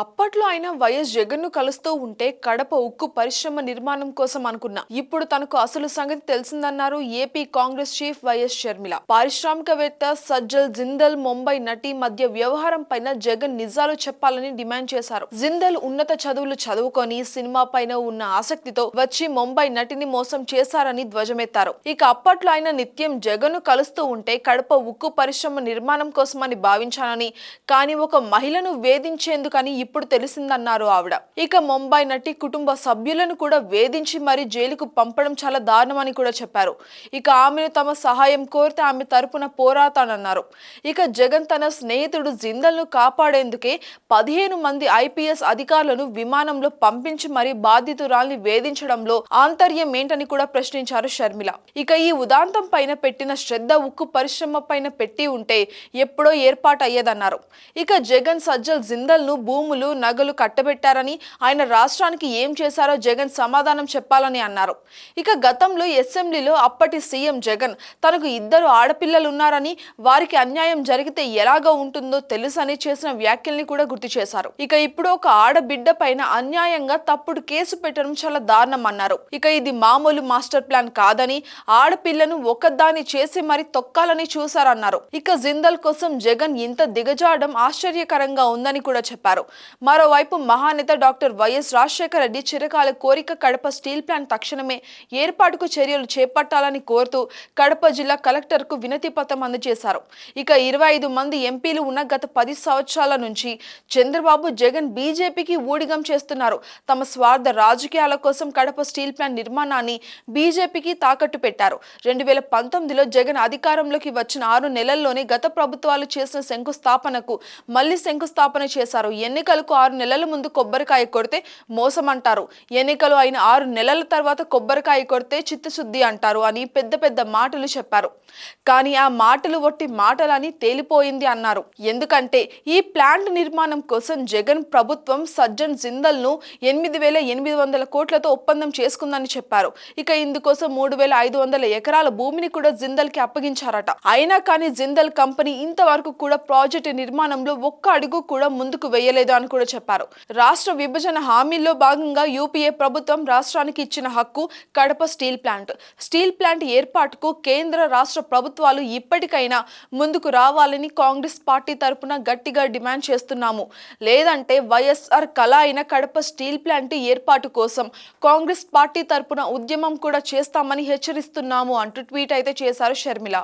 అప్పట్లో ఆయన వైఎస్ జగన్ను కలుస్తూ ఉంటే కడప ఉక్కు పరిశ్రమ నిర్మాణం కోసం అనుకున్నా. ఇప్పుడు తనకు అసలు సంగతి తెలిసిందన్నారు AP Congress chief YS Sharmila. పారిశ్రామికవేత్త సజ్జల్ జిందల్ ముంబై నటి మధ్య వ్యవహారం పైన జగన్ నిజాలు చెప్పాలని డిమాండ్ చేశారు. జిందల్ ఉన్నత చదువులు చదువుకొని సినిమా పైన ఉన్న ఆసక్తితో వచ్చి ముంబై నటిని మోసం చేశారని ధ్వజమెత్తారు. ఇక అప్పట్లో ఆయన నిత్యం జగన్ కలుస్తూ ఉంటే కడప ఉక్కు పరిశ్రమ నిర్మాణం కోసమని భావించానని కానీ ఒక మహిళను వేధించేందుకని ఇప్పుడు తెలిసిందన్నారు ఆవిడ. ఇక ముంబై నటి కుటుంబ సభ్యులను కూడా వేధించి మరీ జైలుకు పంపడం చాలా దారుణమని కూడా చెప్పారు. ఇక ఆమెను తమ సహాయం కోరితే ఆమె తరపున పోరాతానన్నారు. ఇక జగన్ తన స్నేహితుడు జిందల్ను కాపాడేందుకే పదిహేను మంది ఐపీఎస్ అధికారులను విమానంలో పంపించి మరీ బాధితురాల్ని వేధించడంలో ఆంతర్యం ఏంటని కూడా ప్రశ్నించారు షర్మిల. ఇక ఈ ఉదాంతం పైన పెట్టిన శ్రద్ధ ఉక్కు పరిశ్రమ పైన పెట్టి ఉంటే ఎప్పుడో ఏర్పాటు అయ్యేదన్నారు ఇక జగన్ సజ్జల్ జిందల్ను భూములు నగలు కట్టబెట్టారని ఆయన రాష్ట్రానికి ఏం చేశారో జగన్ సమాధానం చెప్పాలని అన్నారు. ఇక గతంలో అసెంబ్లీలో అప్పటి సీఎం జగన్ తనకు ఇద్దరు ఆడపిల్లలు ఉన్నారని వారికి అన్యాయం జరిగితే ఎలాగా ఉంటుందో తెలుసని చేసిన వ్యాఖ్యల్ని కూడా గుర్తు చేశారు. ఇక ఇప్పుడు ఒక ఆడబిడ్డ పైన అన్యాయంగా తప్పుడు కేసు పెట్టడం చాలా దారుణం అన్నారు. ఇక ఇది మామూలు మాస్టర్ ప్లాన్ కాదని ఆడపిల్లను ఒకదాన్ని చేసి మరి తొక్కాలని చూశారన్నారు. ఇక జిందల్ కోసం జగన్ ఇంత దిగజాడడం ఆశ్చర్యకరంగా ఉందని కూడా చెప్పారు. మరోవైపు మహానేత డాక్టర్ వైఎస్ రాజశేఖర రెడ్డి చిరకాల కోరిక కడప స్టీల్ ప్లాంట్ తక్షణమే ఏర్పాటుకు చర్యలు చేపట్టాలని కోరుతూ కడప జిల్లా కలెక్టర్కు వినతి పత్రం అందజేశారు. ఇక ఇరవై ఐదు మంది ఎంపీలు ఉన్న గత పది సంవత్సరాల నుంచి చంద్రబాబు జగన్ బీజేపీకి ఊడిగం చేస్తున్నారు. తమ స్వార్థ రాజకీయాల కోసం కడప స్టీల్ ప్లాంట్ నిర్మాణాన్ని బీజేపీకి తాకట్టు పెట్టారు. రెండు వేల పంతొమ్మిదిలో జగన్ అధికారంలోకి వచ్చిన ఆరు నెలల్లోనే గత ప్రభుత్వాలు చేసిన శంకుస్థాపనకు మళ్ళీ శంకుస్థాపన చేశారు. ఎన్నిక ఎన్నికలకు ఆరు నెలల ముందు కొబ్బరికాయ కొడితే మోసం అంటారు ఎన్నికలు అయిన ఆరు నెలల తర్వాత కొబ్బరికాయ కొడితే చిత్తశుద్ధి అంటారు అని పెద్ద పెద్ద మాటలు చెప్పారు. కానీ ఆ మాటలు ఒట్టి మాటలని తేలిపోయింది అన్నారు. ఎందుకంటే ఈ ప్లాంట్ నిర్మాణం కోసం జగన్ ప్రభుత్వం సజ్జన్ జిందల్ను ఎనిమిది వేల ఎనిమిది వందల కోట్లతో ఒప్పందం చేసుకుందని చెప్పారు. ఇక ఇందుకోసం మూడు వేల ఐదు వందల ఎకరాల భూమిని కూడా జిందల్కి అప్పగించారట. అయినా కానీ జిందల్ కంపెనీ ఇంతవరకు కూడా ప్రాజెక్టు నిర్మాణంలో ఒక్క అడుగు కూడా ముందుకు వేయలేదు అని కూడా చెప్పారు. రాష్ట్ర విభజన హామీల్లో భాగంగా యూపీఏ ప్రభుత్వం రాష్ట్రానికి ఇచ్చిన హక్కు Kadapa steel plant. Steel plant ఏర్పాటుకు కేంద్ర రాష్ట్ర ప్రభుత్వాలు ఇప్పటికైనా ముందుకు రావాలని కాంగ్రెస్ పార్టీ తరపున గట్టిగా డిమాండ్ చేస్తున్నాము. లేదంటే వైఎస్ఆర్ కళ అయిన కడప స్టీల్ ప్లాంట్ ఏర్పాటు కోసం కాంగ్రెస్ పార్టీ తరపున ఉద్యమం కూడా చేస్తామని హెచ్చరిస్తున్నాము అంటూ ట్వీట్ అయితే చేశారు షర్మిల.